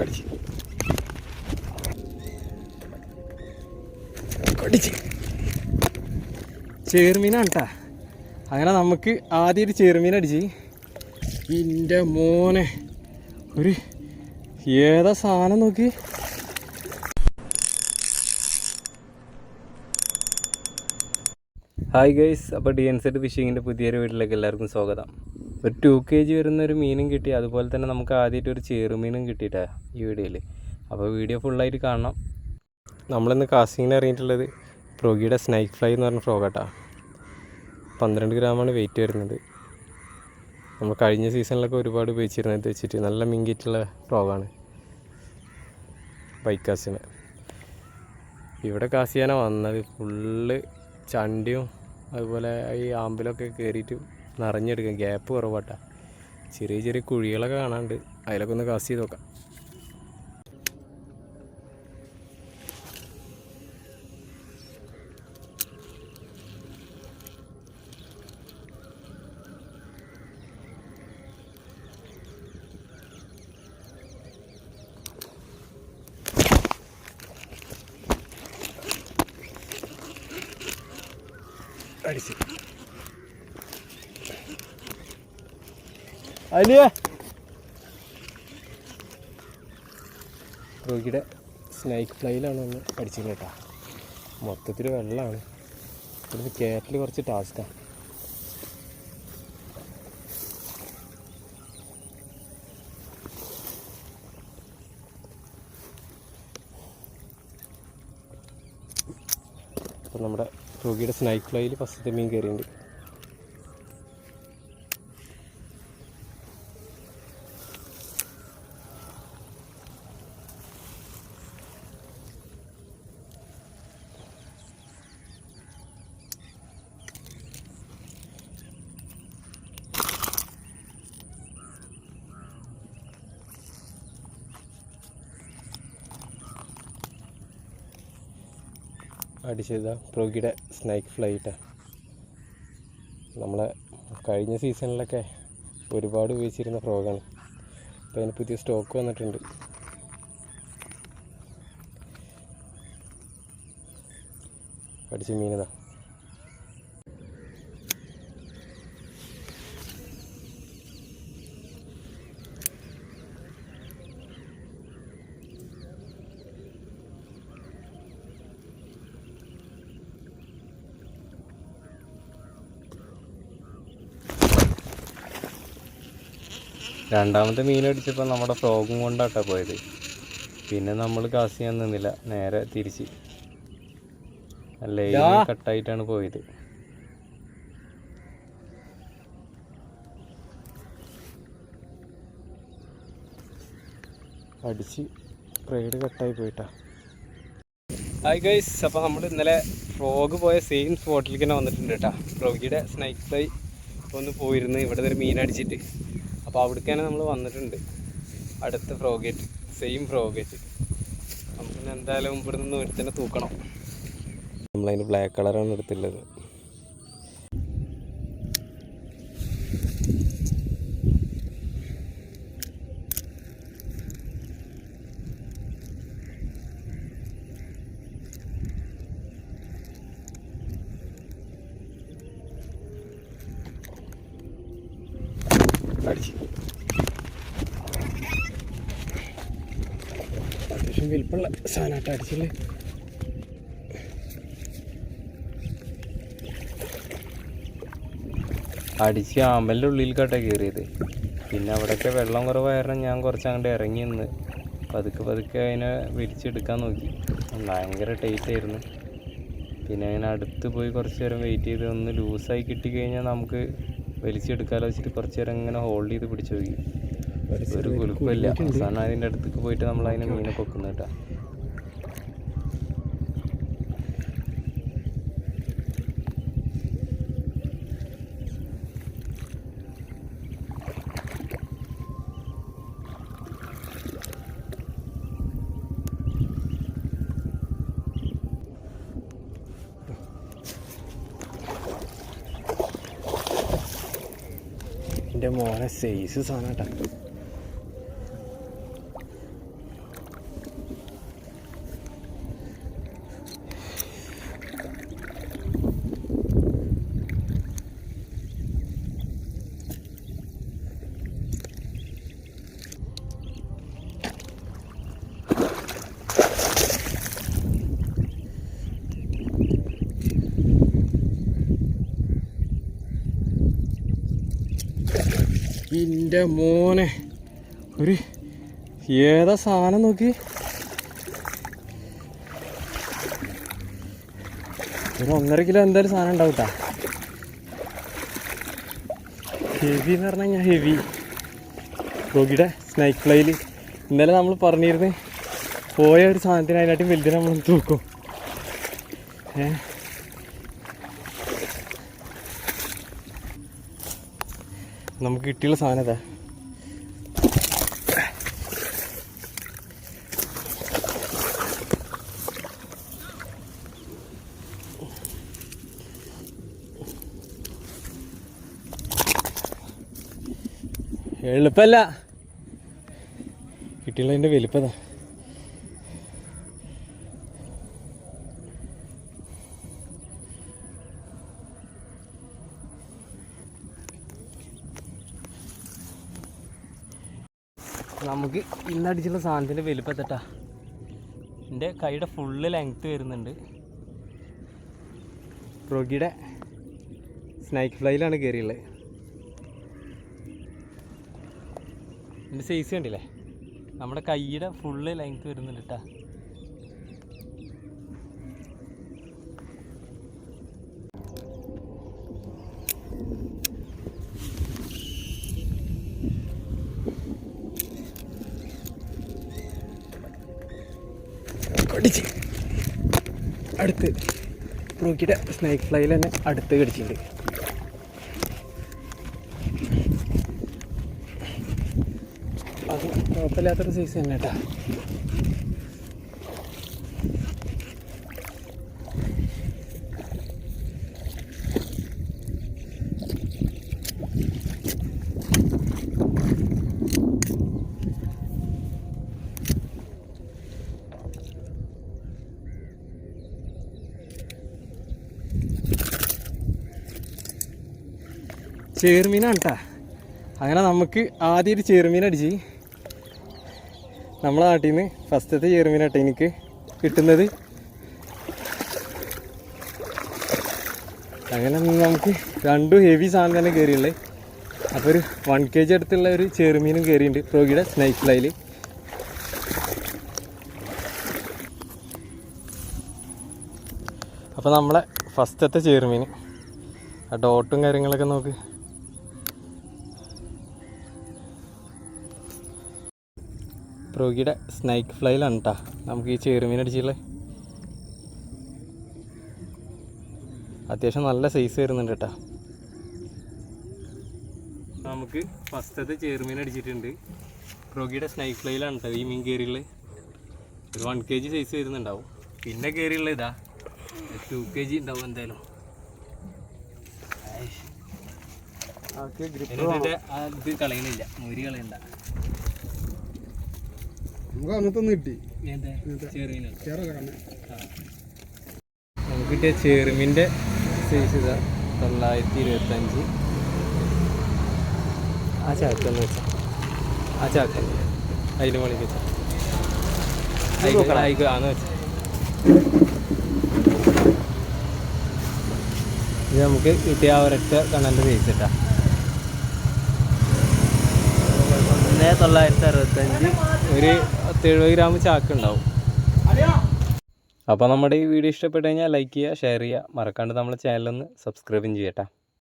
അടിച്ച്. കടിച്ച്. ചേർമീനാണ് അങ്ങനെ നമുക്ക് ആദ്യം ഒരു ചേർമീൻ അടിച്ച്. എന്റെ മോനെ. ഒരു ഏതാ സാധനം നോക്കി. ഹായ് ഗൈസ് അപ്പോൾ ഡി എൻ സെറ്റ് ഫിഷിങ്ങിന്റെ പുതിയൊരു വീട്ടിലേക്ക് എല്ലാവർക്കും സ്വാഗതം. ഒരു ടു കെ ജി വരുന്ന ഒരു മീനും കിട്ടി. അതുപോലെ തന്നെ നമുക്ക് ആദ്യമായിട്ട് ഒരു ചെറുമീനും കിട്ടിയിട്ടാ ഈ വീഡിയോയിൽ അപ്പോൾ വീഡിയോ ഫുള്ളായിട്ട് കാണണം. നമ്മളിന്ന് കാസ്റ്റിങ്ങിന് ഇറങ്ങിയിട്ടുള്ളത് ഫ്രോഗിയുടെ സ്നൈക്ക് ഫ്ലൈ എന്ന് പറഞ്ഞ ഫ്രോഗാട്ടാ പന്ത്രണ്ട് ഗ്രാമാണ് വെയിറ്റ് വരുന്നത്. നമ്മൾ കഴിഞ്ഞ സീസണിലൊക്കെ ഒരുപാട് ഉപയോഗിച്ചിരുന്നത് വെച്ചിട്ട് നല്ല മിങ്കിറ്റുള്ള ഫ്രോഗാണ് ബൈക്ക് കാസ്റ്റിന് ഇവിടെ കാസിയാന വന്നത്. ഫുള്ള് ചണ്ടിയും അതുപോലെ ഈ ആമ്പിലൊക്കെ കയറിയിട്ട് നിറഞ്ഞെടുക്കാം. ഗ്യാപ്പ് കുറവാട്ടാ. ചെറിയ ചെറിയ കുഴികളൊക്കെ കാണാണ്ട് അതിലൊക്കെ ഒന്ന് കാസ്റ്റ് ചെയ്ത് നോക്കാം. അടിച്ച്. അലിയ റോഗിയുടെ സ്നൈക്ക് ഫ്ലൈയിലാണ് ഒന്ന് പഠിച്ചത് കേട്ടോ. മൊത്തത്തിൽ വെള്ളമാണ്. ഇവിടുന്ന് കേരളത്തിൽ കുറച്ച് ടാസ്ക്കാണ് അപ്പം നമ്മുടെ റോഗിയുടെ സ്നൈക്ക് ഫ്ലൈയിൽ ഫസ്റ്റത്തെ മീൻ കയറിയിട്ടുണ്ട് അടിച്ചതാ പ്രോഗിയുടെ സ്നൈക്ക് ഫ്ലൈറ്റ്. നമ്മളെ കഴിഞ്ഞ സീസണിലൊക്കെ ഒരുപാട് ഉപയോഗിച്ചിരുന്ന ഫ്രോഗാണ് അപ്പോൾ അതിന് പുതിയ സ്റ്റോക്ക് വന്നിട്ടുണ്ട്. അടിച്ച മീനതാ രണ്ടാമത്തെ മീൻ അടിച്ചപ്പോൾ നമ്മുടെ ഫ്രോഗും കൊണ്ടാട്ടാ പോയത്. പിന്നെ നമ്മൾ കാസ് ചെയ്യാൻ നിന്നില്ല. നേരെ തിരിച്ച്. ലൈൻ കട്ടായിട്ടാണ് പോയത്. അടിച്ച് പ്രൈഡ് കട്ടായി പോയിട്ടാ. ഹായ് ഗൈസ് അപ്പോൾ നമ്മൾ ഇന്നലെ ഫ്രോഗ് പോയ സെയിം സ്പോട്ടിലേക്ക് തന്നെ വന്നിട്ടുണ്ട് കേട്ടോ. ഫ്രോഗിയുടെ സ്നൈക്ക് ഫ്ലൈ ഒന്ന് പോയിരുന്നു. ഇവിടെ ഒരു മീൻ അടിച്ചിട്ട്. അപ്പോൾ അവിടേക്ക് തന്നെ നമ്മൾ വന്നിട്ടുണ്ട്. അടുത്ത ഫ്രോഗേറ്റ് സെയിം ഫ്രോഗേറ്റ് നമുക്ക് എന്തായാലും ഇവിടെ നിന്ന് ഒരുത്തന്നെ തൂക്കണം. നമ്മളതിന് ബ്ലാക്ക് കളറാണ് എടുത്തുള്ളത് അടിച്ച്. അത്യാവശ്യം വലിപ്പമുള്ള സാധനമായിട്ട് അടിച്ചില്ലേ അടിച്ച് ആമ്പലിന്റെ ഉള്ളിലേക്കാട്ടെ കയറിയത് പിന്നെ അവിടെയൊക്കെ വെള്ളം കുറവായിരുന്നു ഞാൻ കുറച്ച് അങ്ങോട്ട് ഇറങ്ങി നിന്ന് പതുക്കെ പതുക്കെ അതിനെ വിരിച്ചെടുക്കാൻ നോക്കി. ഭയങ്കര ടൈറ്റ് ആയിരുന്നു. പിന്നെ അതിനെ അടുത്ത് പോയി കുറച്ച് നേരം വെയിറ്റ് ചെയ്ത് ഒന്ന് ലൂസായി കിട്ടിക്കഴിഞ്ഞാൽ നമുക്ക് വലിച്ചെടുക്കാലോ വെച്ചിട്ട് കുറച്ച് നേരം ഇങ്ങനെ ഹോൾഡ് ചെയ്ത് പിടിച്ചു നോക്കി ഒരു കുലുക്കമില്ല. അവസാനം അതിന്റെ അടുത്തേക്ക് പോയിട്ട് നമ്മൾ അതിനെ മീനെ പൊക്കുന്നു കേട്ടോ. എന്റെ മോനെ സൈസ് സാധനം കേട്ടോ എന്റെ മോനെ. ഒരു ഏതാ സാധനം നോക്കി. ഒരു ഒന്നര കിലോ എന്തായാലും സാധനം ഉണ്ടാവും ഹെവി എന്ന് പറഞ്ഞു കഴിഞ്ഞാൽ ഹെവി റോഗിയുടെ സ്നൈക്ക് ഫ്ലൈയിൽ ഇന്നലെ നമ്മൾ പറഞ്ഞിരുന്നു പോയ ഒരു സാധനത്തിന് അതിനായിട്ട് വലുതിനെ നമ്മൾ തൂക്കും. ഏ? നമുക്ക് കിട്ടിയുള്ള സാധനം ഇതാ എളുപ്പല്ല. കിട്ടിയുള്ളതിന്റെ വലിപ്പതാ. നമുക്ക് ഇന്നടിച്ചുള്ള സാധനത്തിന്റെ വലിപ്പത്തെട്ടാ എന്റെ കൈയുടെ ഫുള്ള് ലെങ്ത്ത് വരുന്നുണ്ട്. റോഗിയുടെ സ്നൈക്ക് ഫ്ലൈയിലാണ് കയറിയുള്ളത് എന്റെ സൈസ് കണ്ടില്ലേ? നമ്മുടെ കൈയുടെ ഫുള്ള് ലെങ്ത്ത് വരുന്നുണ്ട് കേട്ടാ കടിച്ച് അടുത്ത് നോക്കിയിട്ട് സ്നേക്ക് ഫ്ലൈയിൽ തന്നെ അടുത്ത് കടിച്ചിട്ടുണ്ട്. അത് കുഴപ്പമില്ലാത്തൊരു സൈസ് തന്നെ കേട്ടാ ചേർമീനാണ് കേട്ടോ അങ്ങനെ നമുക്ക് ആദ്യം ഒരു ചേർമീൻ അടിച്ച് നമ്മളെ നാട്ടിൽ നിന്ന് ഫസ്റ്റത്തെ ചേർമീനാട്ടെ എനിക്ക് കിട്ടുന്നത്. അങ്ങനെ നമുക്ക് രണ്ടും ഹെവി സാധനം തന്നെ കയറിയുള്ളത് അപ്പോൾ ഒരു വൺ കെ ജി അടുത്തുള്ള ഒരു ചെറുമീനും കയറിയിട്ടുണ്ട് റോഗിയുടെ സ്നൈക്ക് ലൈൽ അപ്പോൾ നമ്മളെ ഫസ്റ്റത്തെ ചെറുമീൻ ആ ഡോട്ടും കാര്യങ്ങളൊക്കെ നോക്ക്. പ്രോഗിയുടെ സ്നൈക്ക് ഫ്ലൈലാണ് കേട്ടോ നമുക്ക് ഈ ചെറുമീൻ അടിച്ചുള്ളത് അത്യാവശ്യം നല്ല സൈസ് വരുന്നുണ്ട് കേട്ടോ നമുക്ക് ഫസ്റ്റത്തെ ചെറുമീൻ അടിച്ചിട്ടുണ്ട്. പ്രോഗിയുടെ സ്നൈക്ക് ഫ്ലൈലാണ് കേട്ടോ ഈ മീൻ കയറിയുള്ളത് ഒരു വൺ കെ ജി സൈസ് വരുന്നുണ്ടാവും. പിന്നെ കയറിയുള്ളത് ഇതാ. ടു കെ ജി ഉണ്ടാവും എന്തായാലും. ഇത് കളയണില്ല. മുരി കളയണ്ട. നമുക്ക് അങ്ങനത്തെ ഒന്ന് കിട്ടി നമുക്ക് കിട്ടിയ ചെറുമീന്റെ സൈസ് ഇതാ തൊള്ളായിരത്തി ഇരുപത്തഞ്ച്. ആ ചാക്കെന്ന് വെച്ചാൽ ആ ചാക്ക അതിന് മണിക്ക് വെച്ചാൽ ആയിക്കോ ആന്ന് വെച്ചാൽ ഇത് നമുക്ക് കിട്ടിയ ആ ഒരൊറ്റ കണ്ണന്റെ സൈസ് ഇട്ടാ. തൊള്ളായിരത്തി അറുപത്തഞ്ച്. ഒരു പത്ത് എഴുപത് ഗ്രാം ചാക്ക് ഉണ്ടാവും. അപ്പോൾ നമ്മുടെ ഈ വീഡിയോ ഇഷ്ടപ്പെട്ട് കഴിഞ്ഞാൽ ലൈക്ക് ചെയ്യുക ഷെയർ ചെയ്യുക. മറക്കാണ്ട് നമ്മളെ ചാനലൊന്ന് സബ്സ്ക്രൈബും ചെയ്യട്ടെ.